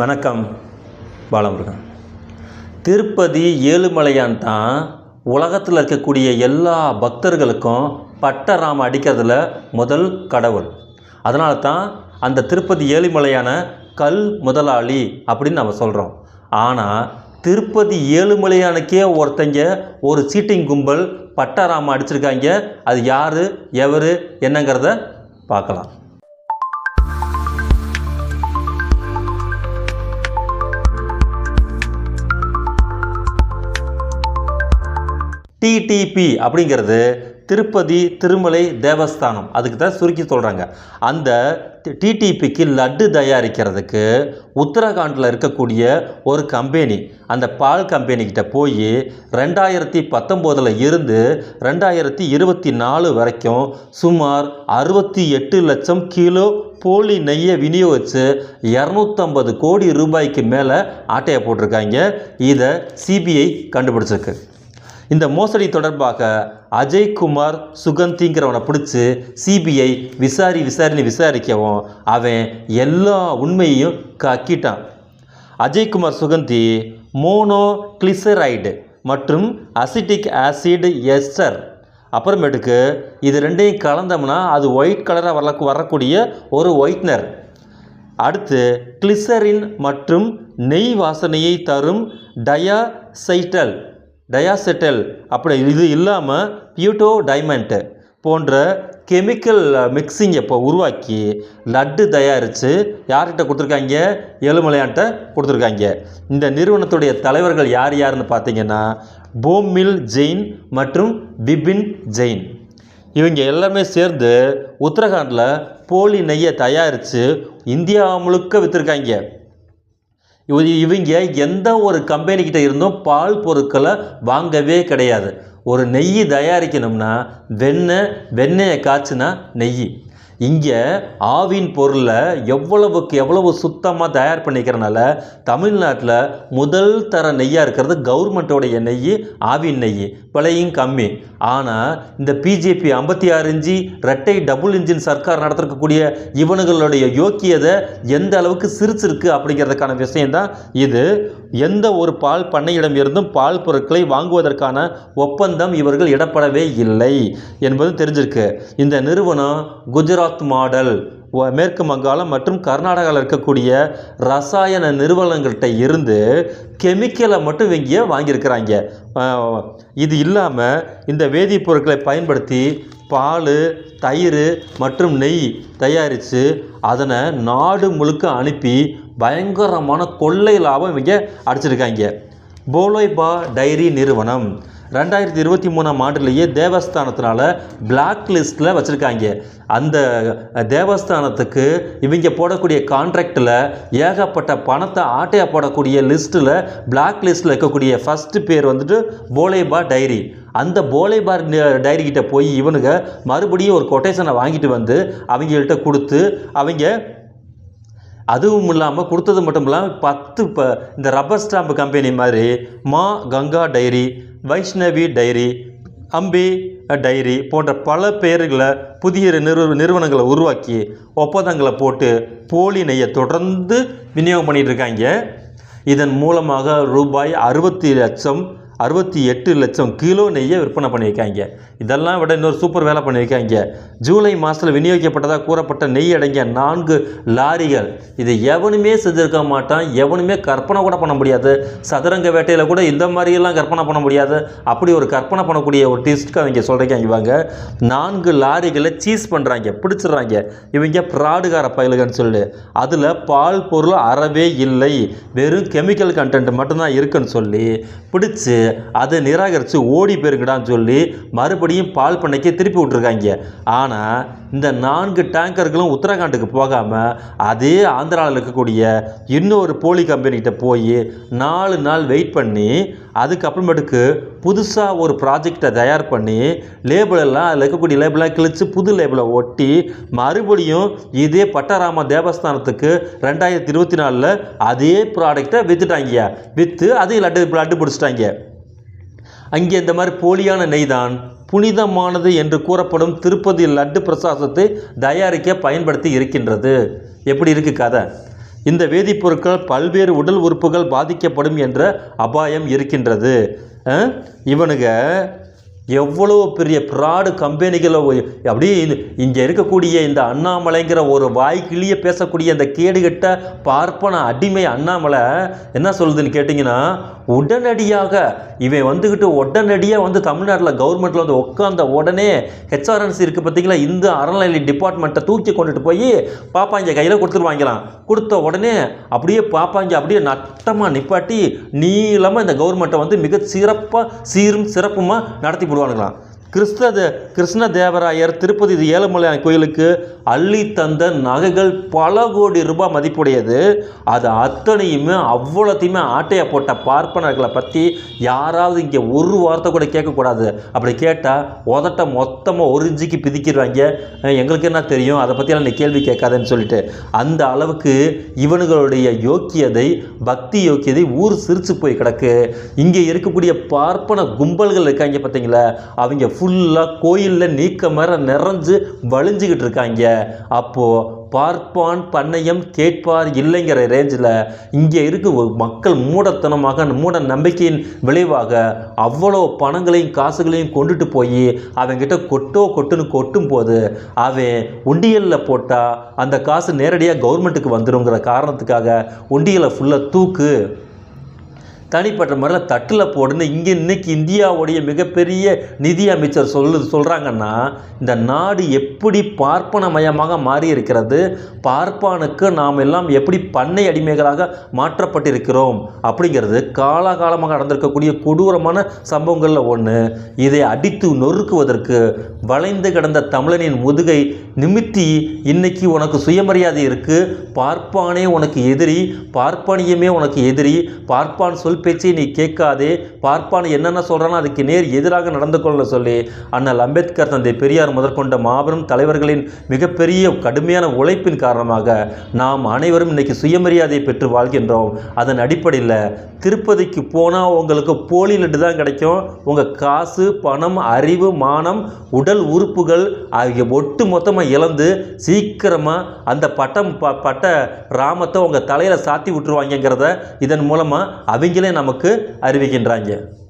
வணக்கம் பாலமுருகன். திருப்பதி ஏழுமலையான் தான் உலகத்தில் இருக்கக்கூடிய எல்லா பக்தர்களுக்கும் பட்டராம அடிக்கிறதுல முதல் கடவுள். அதனால தான் அந்த திருப்பதி ஏழுமலையான கல் முதலாளி அப்படின்னு நம்ம சொல்கிறோம் ஆனால் திருப்பதி ஏழுமலையானுக்கே ஒருத்தங்க ஒரு சீட்டிங் கும்பல் பட்டராம அடிச்சிருக்காங்க. அது யார் எவர் என்னங்கிறத பார்க்கலாம். டிடிபி அப்படிங்கிறது திருப்பதி திருமலை தேவஸ்தானம். அதுக்கு தான் சுருக்கி சொல்கிறாங்க அந்த டிடிபிக்கு லட்டு தயாரிக்கிறதுக்கு உத்தரகாண்டில் இருக்கக்கூடிய ஒரு கம்பெனி அந்த பால் கம்பெனிக்கிட்ட போய் ரெண்டாயிரத்தி பத்தொம்போதில் இருந்து ரெண்டாயிரத்தி இருபத்தி நாலு வரைக்கும் சுமார் அறுபத்தி எட்டு லட்சம் கிலோ போலி நெய்யை விநியோகித்து இரநூத்தம்பது கோடி ரூபாய்க்கு மேலே ஆட்டையை போட்டிருக்காங்க. இதை சிபிஐ கண்டுபிடிச்சிருக்கு. இந்த மோசடி தொடர்பாக அஜய்குமார் சுகந்திங்கிறவனை பிடிச்சி சிபிஐ விசாரி விசாரின்னு விசாரிக்கவும் அவன் எல்லா உண்மையையும் கக்கிட்டான். அஜய்குமார் சுகந்தி மோனோ கிளிசரைடு மற்றும் அசிட்டிக் ஆசிட் எஸ்டர். அப்புறமேட்டுக்கு இது ரெண்டையும் கலந்தோம்னா அது ஒயிட் கலராக வர வரக்கூடிய ஒரு ஒயிட்னர். அடுத்து கிளிசரின் மற்றும் நெய் வாசனையை தரும் டயாசைட்டல். டயாசெட்டல் அப்படி இது இல்லாமல் பியூட்டோ டைமண்ட்டு போன்ற கெமிக்கல் மிக்சிங் இப்போ உருவாக்கி லட்டு தயாரித்து யார்கிட்ட கொடுத்துருக்காங்க? ஏழுமலையான்ட்ட கொடுத்துருக்காங்க. இந்த நிறுவனத்துடைய தலைவர்கள் யார் யாருன்னு பார்த்தீங்கன்னா போமில் ஜெயின் மற்றும் பிபின் ஜெயின் இவங்க எல்லாமே சேர்ந்து உத்தரகாண்டில் போலி நெய்யை தயாரித்து இந்தியா முழுக்க விற்றுருக்காங்க இவங்க எந்த ஒரு கம்பெனிக்கிட்ட இருந்தும் பால் பொருட்களை வாங்கவே கிடையாது. ஒரு நெய் தயாரிக்கணும்னா வெண்ணெய் வெண்ணெயை காய்ச்சினா நெய். இங்கே ஆவின் பொருளை எவ்வளவுக்கு எவ்வளவு சுத்தமாக தயார் பண்ணிக்கிறனால தமிழ்நாட்டில் முதல் தர நெய்யாக இருக்கிறது கவர்மெண்ட்டோடைய நெய் ஆவின் நெய். விலையும் கம்மி. ஆனால் இந்த பிஜேபி ஐம்பத்தி ஆறு இஞ்சி ரெட்டை டபுள் இன்ஜின் சர்க்கார் நடத்திருக்கக்கூடிய இவனுங்களுடைய யோக்கியதை எந்த அளவுக்கு சிரிச்சிருக்கு அப்படிங்கிறதுக்கான விஷயம்தான் இது. எந்த ஒரு பால் பண்ணையிடம் இருந்தும் பால் பொருட்களை வாங்குவதற்கான ஒப்பந்தம் இவர்கள் இடப்படவே இல்லை என்பது தெரிஞ்சிருக்கு. இந்த நிறுவனம் குஜராத் மாடல். மேற்கு வங்காளம் மற்றும் கர்நாடகாவில் இருக்கக்கூடிய ரசாயன நிறுவனங்கள்கிட்ட இருந்து கெமிக்கலை மட்டும் இங்கே வாங்கியிருக்கிறாங்க. இது இல்லாமல் இந்த வேதிப்பொருட்களை பயன்படுத்தி பால் தயிர் மற்றும் நெய் தயாரித்து அதனை நாடு முழுக்க அனுப்பி பயங்கரமான கொள்ளை லாபம் இவங்க அடிச்சிருக்காங்க. போலோய்பா டைரி நிறுவனம் ரெண்டாயிரத்தி இருபத்தி மூணாம் ஆண்டுலேயே தேவஸ்தானத்தினால பிளாக் லிஸ்ட்டில் வச்சுருக்காங்க. அந்த தேவஸ்தானத்துக்கு இவங்க போடக்கூடிய கான்ட்ராக்டில் ஏகப்பட்ட பணத்தை ஆட்டையாக போடக்கூடிய லிஸ்ட்டில் பிளாக் லிஸ்ட்டில் இருக்கக்கூடிய ஃபஸ்ட்டு பேர் வந்துட்டு போலேபா டைரி. அந்த போலேபார் டைரி கிட்டே போய் இவனுங்க மறுபடியும் ஒரு கொட்டேஷனை வாங்கிட்டு வந்து அவங்கள்ட்ட கொடுத்து அவங்க அதுவும் இல்லாமல் கொடுத்தது மட்டும் இல்லாமல் பத்து இப்போ இந்த ரப்பர் ஸ்டாம்பு கம்பெனி மாதிரி Maa Ganga dairy Vaishnavi dairy Ambi dairy போன்ற பல பெயர்களை புதிய நிறு நிறுவனங்களை உருவாக்கி ஒப்பந்தங்களை போட்டு போலி நெய்யை தொடர்ந்து விநியோகம் பண்ணிகிட்டு இருக்காங்க. இதன் மூலமாக ரூபாய் அறுபத்தி லட்சம் அறுபத்தி எட்டு லட்சம் கிலோ நெய்யை விற்பனை பண்ணியிருக்காங்க. இதெல்லாம் விட இன்னொரு சூப்பர் வேலை பண்ணியிருக்காங்க. ஜூலை மாதத்தில் விநியோகிக்கப்பட்டதாக கூறப்பட்ட நெய் அடங்கிய நான்கு லாரிகள். இது எவனுமே செஞ்சுருக்க மாட்டான். எவனுமே கற்பனை கூட பண்ண முடியாது. சதுரங்க வேட்டையில் கூட இந்த மாதிரியெல்லாம் கற்பனை பண்ண முடியாது. அப்படி ஒரு கற்பனை பண்ணக்கூடிய ஒரு டீஸ்ட்டுக்கு அவங்க சொல்கிறீங்க இவங்க. நான்கு லாரிகளை சீஸ் பண்ணுறாங்க பிடிச்சிடுறாங்க. இவங்க ப்ராடுகார பயலுகன்னு சொல்லி அதில் பால் பொருள் அறவே இல்லை. வெறும் கெமிக்கல் கண்டென்ட் மட்டும்தான் இருக்குன்னு சொல்லி பிடிச்சி அதை நிராகரித்து ஓடி போயிருங்கடான்னு சொல்லி மறுபடியும் பால் பண்ணைக்கு திருப்பி விட்ருக்காங்க ஆனால் இந்த நான்கு டேங்கர்களும் உத்தரகாண்டுக்கு போகாமல் அதே ஆந்திராவில் இருக்கக்கூடிய இன்னொரு போலி கம்பெனிகிட்ட போய் நாலு நாள் வெயிட் பண்ணி அதுக்கப்புறமேட்டுக்கு புதுசாக ஒரு ப்ராஜெக்டை தயார் பண்ணி லேபிளெல்லாம் அதில் இருக்கக்கூடிய லேபிளாக கிழிச்சு புது லேபிளை ஒட்டி மறுபடியும் இதே பட்டராம தேவஸ்தானத்துக்கு ரெண்டாயிரத்தி இருபத்தி நாலில் அதே ப்ராடக்டை விற்றுட்டாங்க விற்று அதையும் லட்டு லட்டு பிடிச்சிட்டாங்க. அங்கே இந்த மாதிரி போலியான நெய் தான் புனிதமானது என்று கூறப்படும் திருப்பதி லட்டு பிரசாதத்தை தயாரிக்க பயன்படுத்தி இருக்கின்றது. எப்படி இருக்கு கதை? இந்த வேதிப்பொருட்கள் பல்வேறு உடல் உறுப்புகள் பாதிக்கப்படும் என்ற அபாயம் இருக்கின்றது. இவனுங்க எவ்வளோ பெரிய ப்ராடு கம்பெனிகளை அப்படியே இங்கே இருக்கக்கூடிய இந்த அண்ணாமலைங்கிற ஒரு வாய்க்கிளியே பேசக்கூடிய இந்த கேடுகட்ட பார்ப்பன அடிமை அண்ணாமலை என்ன சொல்லுதுன்னு கேட்டிங்கன்னா உடனடியாக இவன் வந்துக்கிட்டு உடனடியாக வந்து தமிழ்நாட்டில் கவர்மெண்ட்டில் வந்து உட்காந்த உடனே ஹெச்ஆர்என்சி இருக்குது பார்த்தீங்களா இந்த அறநிலை டிபார்ட்மெண்ட்டை தூக்கி கொண்டுட்டு போய் பாப்பாங்க கையில் கொடுத்துருவாங்களாம். கொடுத்த உடனே அப்படியே பாப்பாங்க அப்படியே நட்டமாக நிப்பாட்டி நீளமாக இந்த கவர்மெண்ட்டை வந்து மிக சிறப்பாக சீரும் சிறப்புமாக நடத்தி போடுவாங்க கிருஷ்ண கிறிஸ்த கிருஷ்ண தேவராயர் திருப்பதி ஏழுமலை கோயிலுக்கு அள்ளி தந்த நகைகள் பல கோடி ரூபாய் மதிப்புடையது. அது அத்தனையுமே அவ்வளோத்தையுமே ஆட்டையை போட்ட பார்ப்பனர்களை பற்றி யாராவது இங்கே ஒரு வார்த்தை கூட கேட்கக்கூடாது. அப்படி கேட்டால் உதட்ட மொத்தமாக ஒரு இஞ்சிக்கு பிதிக்கிடுவாங்க எங்களுக்கு என்ன தெரியும்? அதை பற்றியெல்லாம் நீ கேள்வி கேட்காதன்னு சொல்லிட்டு. அந்த அளவுக்கு இவனுங்களுடைய யோக்கியதை பக்தி யோக்கியதை ஊர் சிரிச்சு போய் கிடக்கு. இங்கே இருக்கக்கூடிய பார்ப்பன கும்பல்கள் இருக்காங்க பார்த்தீங்களா அவங்க ஃபுல்லாக கோயிலில் நீக்க மர நிறைஞ்சு வழிஞ்சுக்கிட்டு இருக்காங்க. அப்போது பார்ப்பான் பண்ணையம் கேட்பார் இல்லைங்கிற ரேஞ்சில் இங்கே இருக்க மக்கள் மூடத்தனமாக மூட நம்பிக்கையின் விளைவாக அவ்வளோ பணங்களையும் காசுகளையும் கொண்டுட்டு போய் அவங்கிட்ட கொட்டோ கொட்டுன்னு கொட்டும் போது அவன் உண்டியலில் போட்டால் அந்த காசு நேரடியாக கவர்மெண்ட்டுக்கு வந்துருங்கிற காரணத்துக்காக உண்டியலை ஃபுல்லாக தூக்கு. தனிப்பட்ட முறையில் தட்டில் போடுன்னு இங்கே இன்னைக்கு இந்தியாவுடைய மிகப்பெரிய நிதி அமைச்சர் சொல்லு சொல்கிறாங்கன்னா இந்த நாடு எப்படி பார்ப்பனமயமாக மாறி இருக்கிறது பார்ப்பானுக்கு நாம் எல்லாம் எப்படி பண்ணை அடிமைகளாக மாற்றப்பட்டிருக்கிறோம்? அப்படிங்கிறது காலாகாலமாக நடந்திருக்கக்கூடிய கொடூரமான சம்பவங்களில் ஒன்று இதை அடித்து நொறுக்குவதற்கு வளைந்து கிடந்த தமிழனின் முதுகை நிமித்தி இன்னைக்கு உனக்கு சுயமரியாதை இருக்குது பார்ப்பானே உனக்கு எதிரி பார்ப்பானியமே உனக்கு எதிரி. பார்ப்பான் சொல் பேச்சை நீ கேட்காதே. பார்ப்பான் என்னென்ன சொல்கிறானோ அதுக்கு நேர் எதிராக நடந்து கொள்ள சொல்லி. அண்ணல் அம்பேத்கர் தந்தை பெரியார் முதற்கொண்ட மாபெரும் தலைவர்களின் மிகப்பெரிய கடுமையான உழைப்பின் காரணமாக நாம் அனைவரும் இன்னைக்கு சுயமரியாதையை பெற்று வாழ்கின்றோம். அதன் அடிப்படையில் திருப்பதிக்கு போனால் உங்களுக்கு போலி லட்டு தான் கிடைக்கும். உங்கள் காசு பணம் அறிவு மானம் உடல் உறுப்புகள் ஆகிய ஒட்டு மொத்தமாக இழந்து சீக்கிரமாக அந்த பட்டம் ப பட்ட ராமத்தை உங்கள் தலையில் சாத்தி விட்டுருவாங்கங்கிறத இதன் மூலமாக அவங்களே நமக்கு அறிவிக்கின்றாங்க.